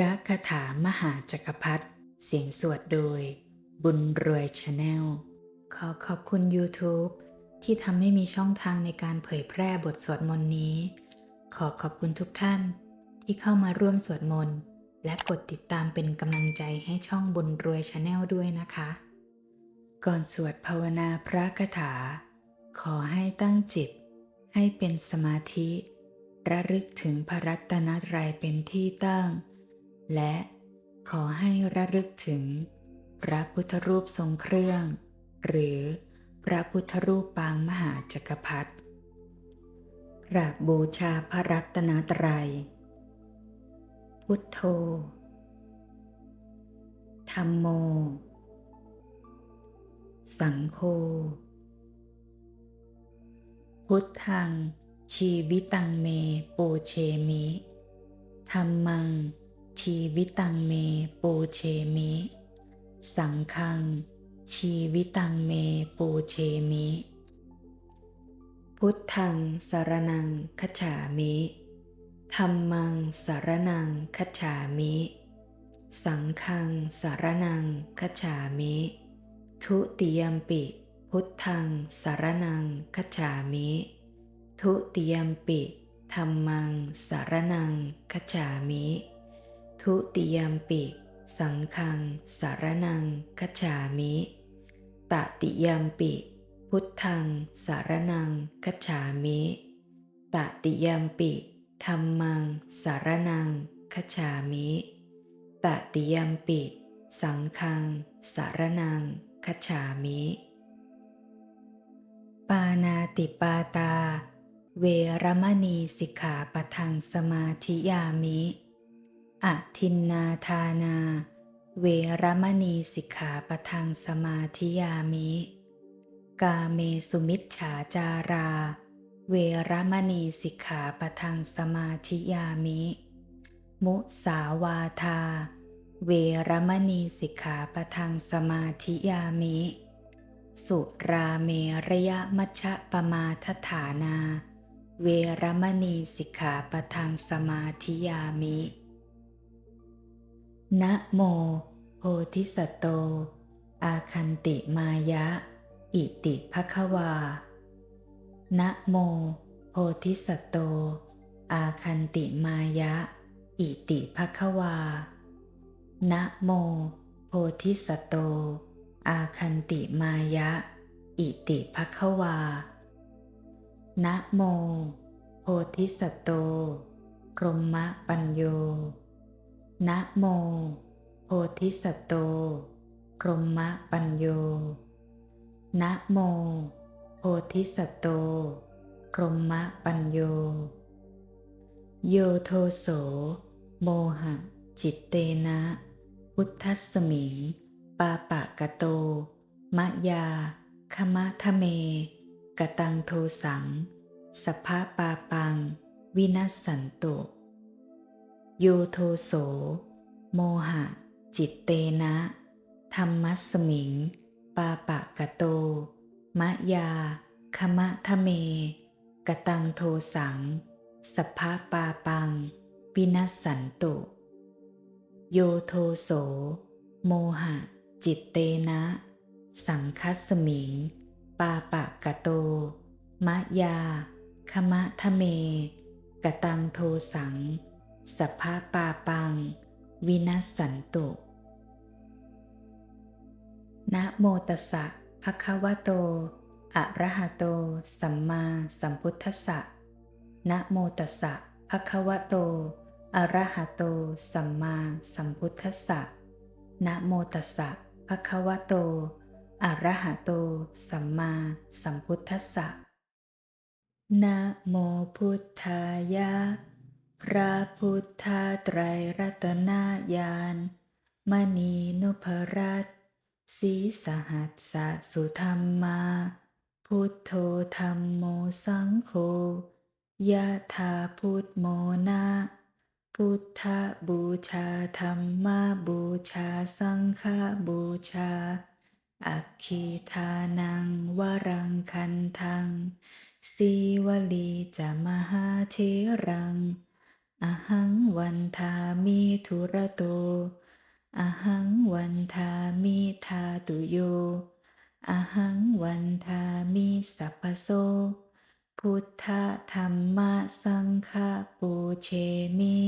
พระคาถามหาจักรพรรดิเสียงสวดโดย บุญรวยชาแนล ขอขอบคุณ YouTube ที่ทำให้มีช่องทางในการเผยแพร่บทสวดมนต์นี้ ขอขอบคุณทุกท่าน ที่เข้ามาร่วมสวดมนต์และกดติดตามเป็นกำลังใจให้ช่องบุญรวยชาแนลด้วยนะคะ ก่อนสวดภาวนาพระคาถา ขอให้ตั้งจิต ให้เป็นสมาธิ ระลึกถึงพระรัตนตรัยเป็นที่ตั้ง และขอให้ระลึกถึง พระพุทธรูปทรงเครื่อง หรือพระพุทธรูปปางมหาจักรพรรดิกราบบูชาพระรัตนตรัย พุทโธ ธรรมโม สังโฆ พุทธัง ชีวิตังเม ปูเชมิ ธรรมัง ชีวิตังเมปูเชมิ สังฆัง ชีวิตังเมปูเชมิ พุทธังสารนังคจฉามิธรรมังสารนังคจฉามิ สังฆังสารนังคจฉามิ ทุติยมปิ พุทธังสารนังคจฉามิ ทุติยมปิธรรมังสารนังคจฉามิ ทุติยมปิ สังฆัง สารนังคจฉามิตติยมปิ พุทธัง สารนังคจฉามิตติยมปิธรรมัง สารนังคจฉามิตติยมปิ สังฆัง สารนังคจฉามิ ปานาติปาตา เวรมณีสิกขาปทังสมาธิยามิ อะทินนาทานา เวรมณีสิกขาปทังสมาธิยามิ กาเมสุมิจฉาจารา เวรมณีสิกขาปทังสมาธิยามิ มุสาวาทา เวรมณีสิกขาปทังสมาธิยามิ สุราเมระยะมัชะปมาทฐานา เวรมณีสิกขาปทังสมาธิยามิ นะโมโพธิสัตโต อาคันติมายะ อิติภควา นะโมโพธิสัตโต อาคันติมายะ อิติภควา นะโมโพธิสัตโต อาคันติมายะ อิติภควา นะโมโพธิสัตโตกรมมะปัญโย นะโม โพธิสัตโตกรมมะปัญโย นะโม โพธิสัตโตกรมมะปัญโย โยโทโส โมหะ จิตเตนะ พุทธัสมิง ปาปะกะโต มะยาคมะทะเมกะตังโทสัง สภาปาปัง วินัสสันตุ โยโทโส โมหะ จิตเตนะ ธรรมัสสมิง ปาปะกะโต มะยา คมะทะเมกะตังโทสังสภาปาปังวินัสสันตุ โยโทโส โมหะ จิตเตนะ สังคัสสมิง ปาปะกะโต มะยา คมะทะเมกะตังโทสัง สภาปาปัง วินัสสันตุ นะโมตัสสะภะคะวะโต อะระหะโต สัมมาสัมพุทธัสสะ นะโมตัสสะภะคะวะโต อะระหะโต สัมมาสัมพุทธัสสะ นะโมตัสสะภะคะวะโต อะระหะโต สัมมาสัมพุทธัสสะ นะโมพุทธายะ พระพุทธไตรรัตนญาณมณีนุพรัตสีสหัสสะสุธรรมา พุทโธธรรมโมสังโฆยะธาพุทโมนะพุทธบูชาธรรมบูชาสังฆบูชา อัคคีทานังวรังคันทังสีวลีจะมหาเทรัง อหังวันทามิทุระโตอหังวันทามิทาตุโยอหังวันทามิสัพพโส พุทธธรรมสังฆปูเชมิ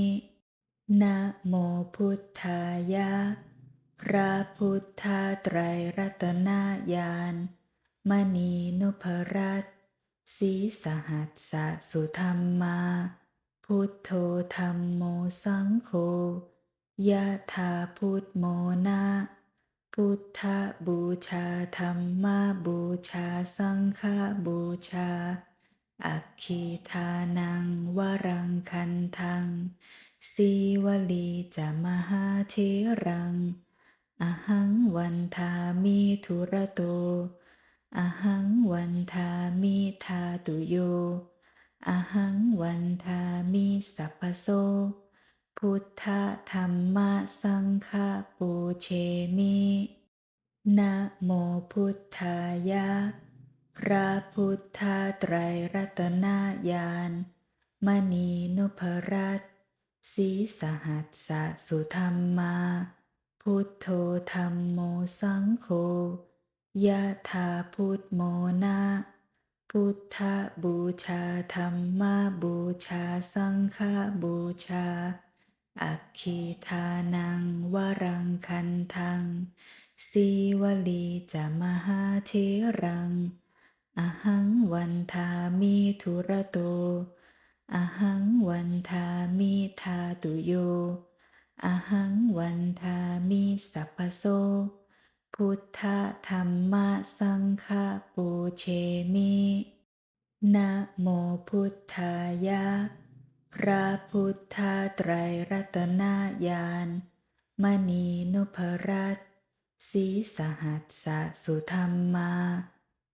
นะโมพุทธายะ พระพุทธไตรรัตนญาณมณีนุพรัตสีสหัสสะสุธรรมา พุทโธธรรมโมสังโฆยะถาพุทโมนะพุทธบูชาธรรมบูชาสังฆบูชา อัคคีทานังวรังคันทังสีวลีจะมหาเทรัง อหังวันทามิทุระโต อหังวันทามิทาตุโย อหังวันทามิสัพพโส พุทธธรรมสังฆปูเชมินะโมพุทธายะ พระพุทธไตรรัตนญาณมณีนุพรัตสีสหัสสะสุธรรมา พุทโธธรรมโมสังโฆยะถาพุทโมนะ พุทธบูชาธรรมบูชาสังฆบูชา อัคคีทานังวรังคันทังสีวลีจะมหาเทรัง อหังวันทามิทุระโต อหังวันทามิทาตุโย อหังวันทามิสัพพโส พุทธธรรมสัง ฆปูเชมินะโมพุทธายะ พระพุทธไตรรัตนญาณมณีนุพรัตสีสหัสสะสุธรรมา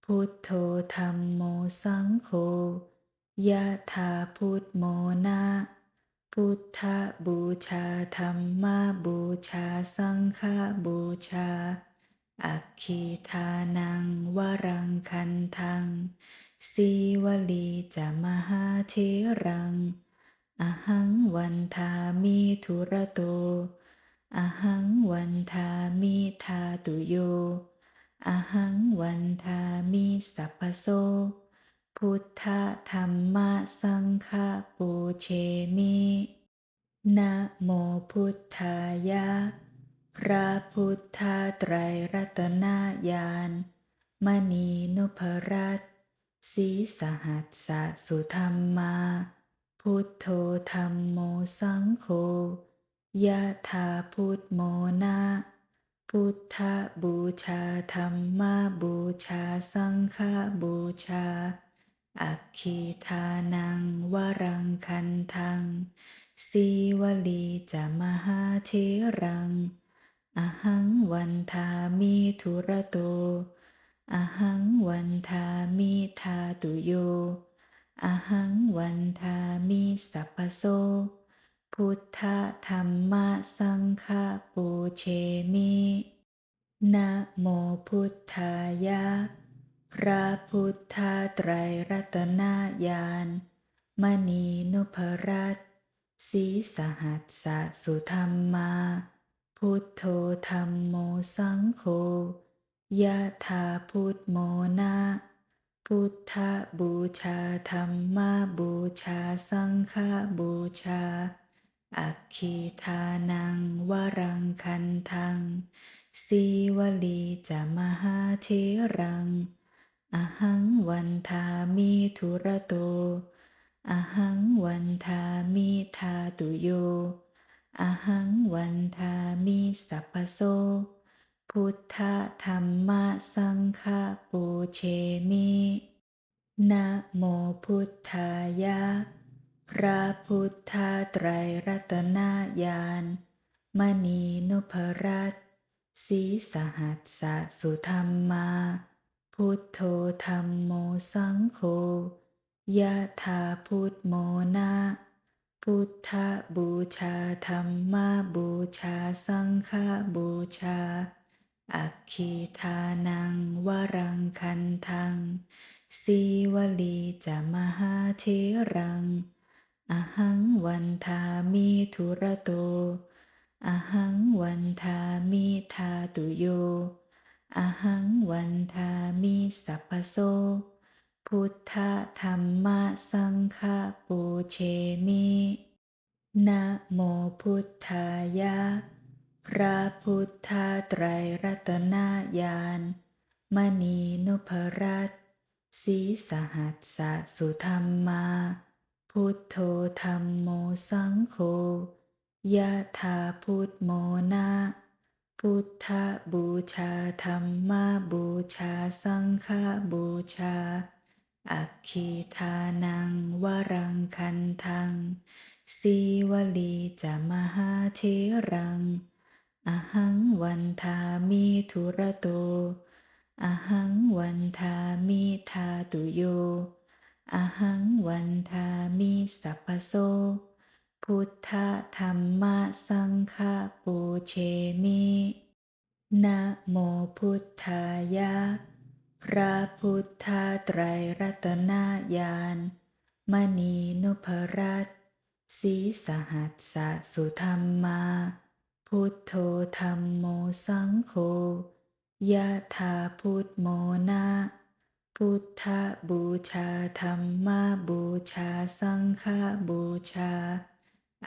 พุทโธธรรมโมสังโฆยะถาพุทโมนะพุทธบูชาธรรมบูชา สังฆบูชา อัคคีทานังวรังคันทังสีวลีจะมหาเทรัง อหังวันทามิทุระโต อหังวันทามิทาตุโย อหังวันทามิสัพพโส พุทธธรรมสังฆปูเชมินะโมพุทธายะ พระพุทธไตรรัตนญาณมณีนพรัตสีสหัสสะสุธรรมา พุทโธธรรมโมสังโฆยะถาพุทโมนะพุทธบูชาธรรมบูชาสังฆบูชา อัคคีทานังวรังคันทังสีวลีจะมหาเทรัง อหังวันทามิทุระโต อหังวันทามิทาตุโย อหังวันทามิสัพพโส พุทธธรรมสังฆปูเชมินะโมพุทธายะ พระพุทธไตรรัตนญาณมณีนพรัตน์สีสหัสสะสุธรรมา พุทโธธรรมโมสังโฆยะถาพุทโมนะพุทธบูชาธรรมบูชาสังฆบูชา อัคคีทานังวรังคันทังสีวลีจะมหาเทรัง อหังวันทามิทุระโต อหังวันทามิทาตุโย อหังวันทามิสัพพโส พุทธธรรมสังฆปูเชมินะโมพุทธายะ พระพุทธไตรรัตนญาณมณีนพรัตน์สีสหัสสะสุธรรมา พุทโธธรรมโมสังโฆยะถาพุทโมนะ พุทธบูชาธรรมบูชาสังฆบูชา อัคคีทานังวรังคันทังสีวลีจะมหาเทรัง อหังวันทามิทุระโต อหังวันทามิทาตุโย อหังวันทามิสัพพโส พุทธธรรมสังฆปูเชมินะโมพุทธายะ พระพุทธไตรรัตนญาณมณีนพรัตสีสหัสสะสุธรรมา พุทโธธรรมโมสังโฆยะถาพุทโมนะพุทธบูชาธรรมบูชาสังฆบูชา อัคคีทานังวรังคันทังสีวลีจะมหาเทรัง อหังวันทามิทุระโต อหังวันทามิทาตุโย อหังวันทามิสัพพโส พุทธธรรมะสังฆปูเชมินะโมพุทธายะ พระพุทธไตรรัตนญาณมณีนุพรัตสีสหัสสะสุธรรมา พุทโธธรรมโมสังโฆยะถาพุทโมนะพุทธบูชาธรรมบูชาสังฆบูชา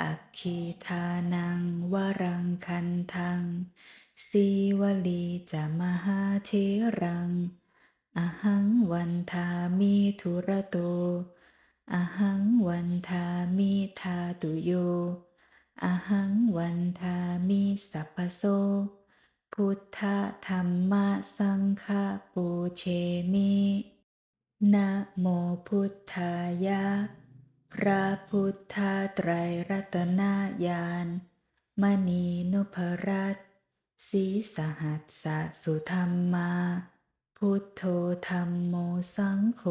อัคคีทานังวรังคันทังสีวลีจะมหาเทรัง อหังวันทามิทุระโต อหังวันทามิทาตุโย อหังวันทามิสัพพโส พุทธธรรมสังฆปูเชมินะโมพุทธายะ พระพุทธไตรรัตนญาณมณีนพรัตน์สีสหัสสะสุธรรมา พุทโธธรรมโมสังโฆ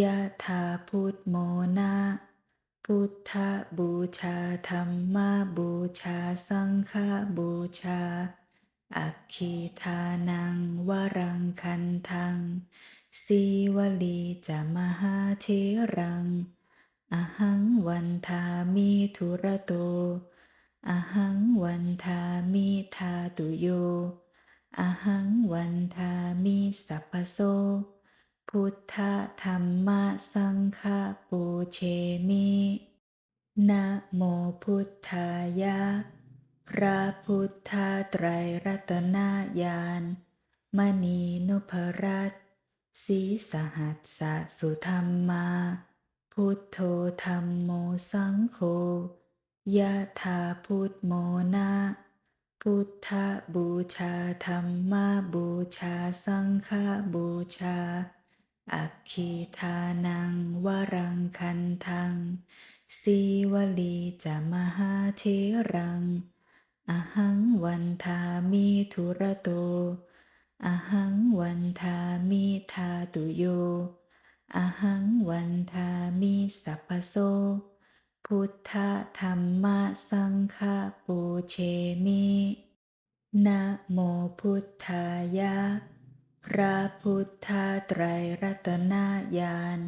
ยะถาพุทโมนะพุทธบูชาธรรมบูชาสังฆบูชา อัคคีทานังวรังคันทังสีวลีจะมหาเทรัง อหังวันทามิทุระโต อหังวันทามิทาตุโย อหังวันทามิสัพพโส พุทธธรรมสังฆปูเชมินะโมพุทธายะ พระพุทธไตรรัตนญาณมณีนพรัตสีสหัสสะสุธรรมา พุทโธธรรมโมสังโฆยะถาพุทโมนะ พุทธบูชาธรรมบูชาสังฆบูชา อัคคีทานังวรังคันทังสีวลีจะมหาเทรัง อหังวันทามิทุระโต อหังวันทามิทาตุโย อหังวันทามิสัพพโส พุทธธรรมสังฆปูเชมินะโมพุทธายะ พระพุทธไตรรัตนญาณ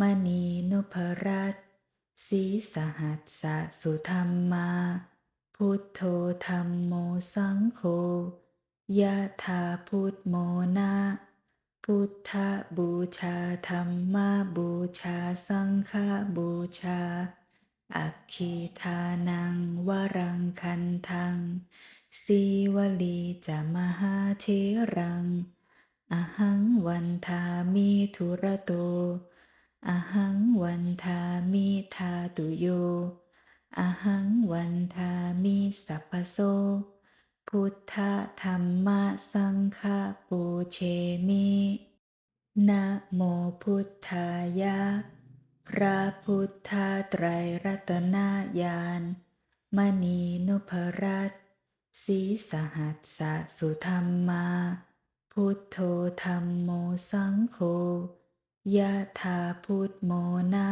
มณีนุพรัตสีสหัสสะสุธรรมา พุทโธธรรมโมสังโฆยะถาพุทโมนะพุทธบูชาธรรมบูชาสังฆบูชา อัคคีทานังวรังคันทังสีวลีจะมหาเทรัง อหังวันทามิทุระโต อหังวันทามิทาตุโย อหังวันทามิสัพพโส พุทธธรรมะสังฆปูเชมินะโมพุทธายะ พระพุทธไตรรัตนญาณมณีนุพรัตสีสหัสสะสุธรรมา พุทโธธรรมโมสังโฆยะถาพุทโมนะ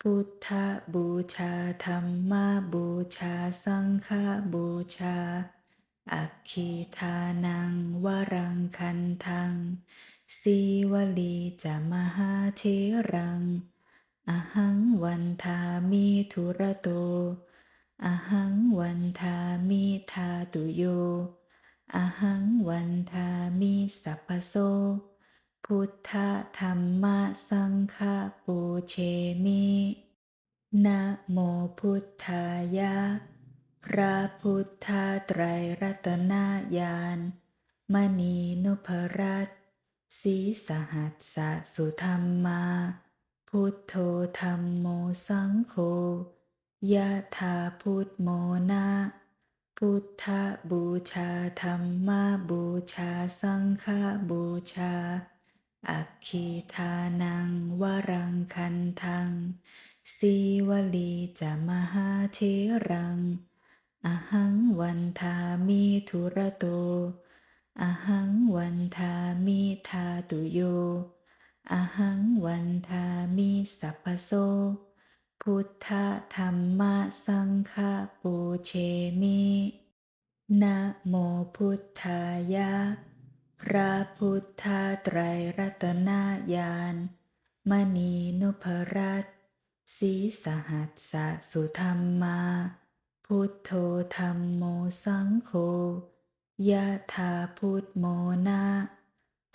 พุทธบูชาธรรมบูชาสังฆบูชา อัคคีทานังวรังคันทังสีวลีจะมหาเทรัง อหังวันทามิทุระโตอหังวันทามิทาตุโยอหังวันทามิสัพพโสพุทธธรรมสังฆปูเชมินะโมพุทธายะ พระพุทธไตรรัตนญาณมณีนพรัตน์สีสหัสสะสุธรรมา พุทโธธรรมโมสังโฆยะธาพุทโมนะพุทธบูชาธรรมบูชาสังฆบูชา อัคคีทานังวรังคันทังสีวลีจะมหาเทรัง อหังวันทามิทุระโต อหังวันทามิทาตุโย อหังวันทามิสัพพโส พุทธธรรมสังฆปูเชมินะโมพุทธายะ พระพุทธไตรรัตนญาณมณีนุพรัตสีสหัสสะสุธรรมา พุทโธธรรมโมสังโฆยะธาพุทโมนะ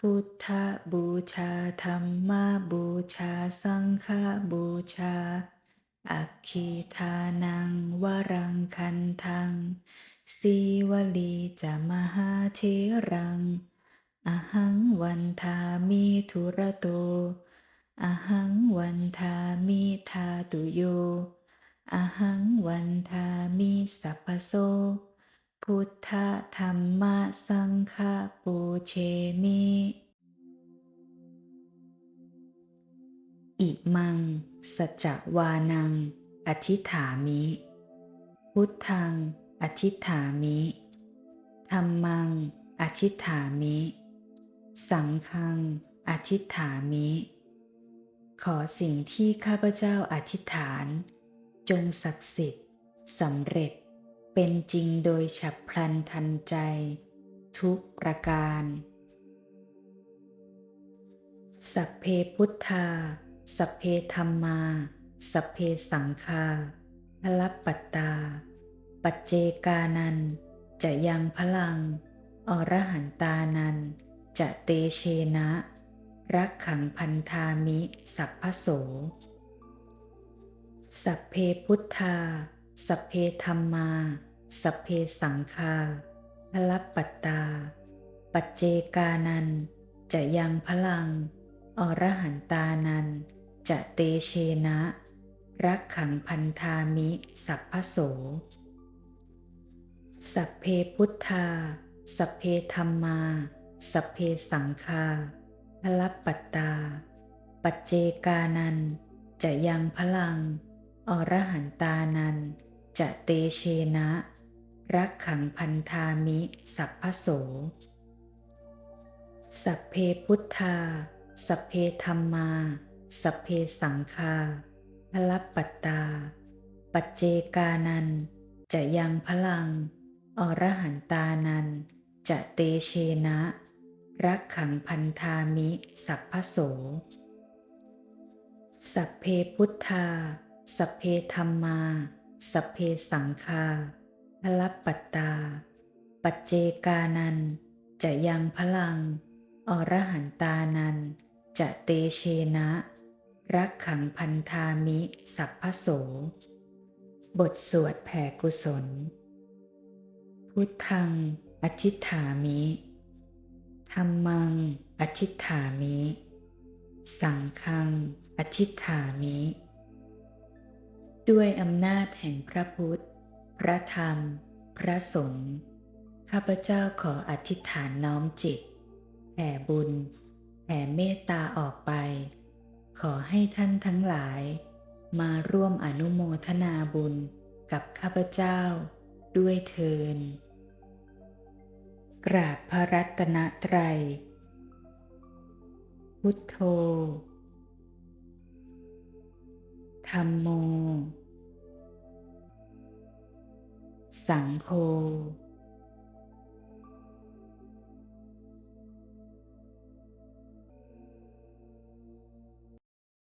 พุทธบูชาธรรมบูชาสังฆบูชา อัคคีทานังวรังคันทังสีวลีจะมหาเทรัง อหังวันทามิทุระโต อหังวันทามิทาตุโย อหังวันทามิสัพพโส พุทธธรรมสังฆปูเชมิ อิมัง สัจวานัง อธิฐามิ พุทธัง อธิฐามิธรรมัง อธิฐามิ สังฆัง อธิฐามิ ขอสิ่งที่ข้าพเจ้าอธิษฐาน จงศักดิ์สิทธิ์สำเร็จ เป็นจริงโดยฉับพลันทันใจ ทุกประการ สัพเพพุทธา สัพเพธรรมา สัพเพสังฆาพลับปัตตา ปัจเจกานัน จะยังพลัง อรหันตานัน จะเตเชนะ รักขังพันธามิ สัพพโส สัพเพพุทธา สัพเพธรรมาสัพเพสังฆาพลับปัตตา ปัจเจกานัน จะยังพลัง อรหันตานัน จะเตเชนะ รักขังพันธามิสัพพโส สัพเพพุทธา สัพเพธรรมา สัพเพสังฆาพลับปัตตา ปัจเจกานัน จะยังพลัง อรหันตานัน จะเตเชนะ รักขังพันธามิสัพพโส สัพเพพุทธา สัพเพธรรมา สัพเพสังฆาพลับปัตตา ปัจเจกานัน จะยังพลัง อรหันตานัน จะเตเชนะ รักขังพันธามิสัพพโส สัพเพพุทธา สัพเพธรรมา สัพเพสังฆาพลับปัตตา ปัจเจกานันจะยังพลัง อรหันตานันจะเตเชนะ รักขังพันธามิสัพพโส บทสวดแผ่กุศล พุทธังอธิฐามิธรรมังอธิฐามิ สังฆังอธิฐามิ ด้วยอำนาจแห่งพระพุทธ พระธรรม พระสงฆ์ข้าพเจ้าขออธิษฐานน้อมจิตแผ่บุญแผ่เมตตาออกไป ขอให้ท่านทั้งหลาย มาร่วมอนุโมทนาบุญกับข้าพเจ้า ด้วยเทินกราบพระรัตนตรัย พุทโธธรรมโม สังโฆ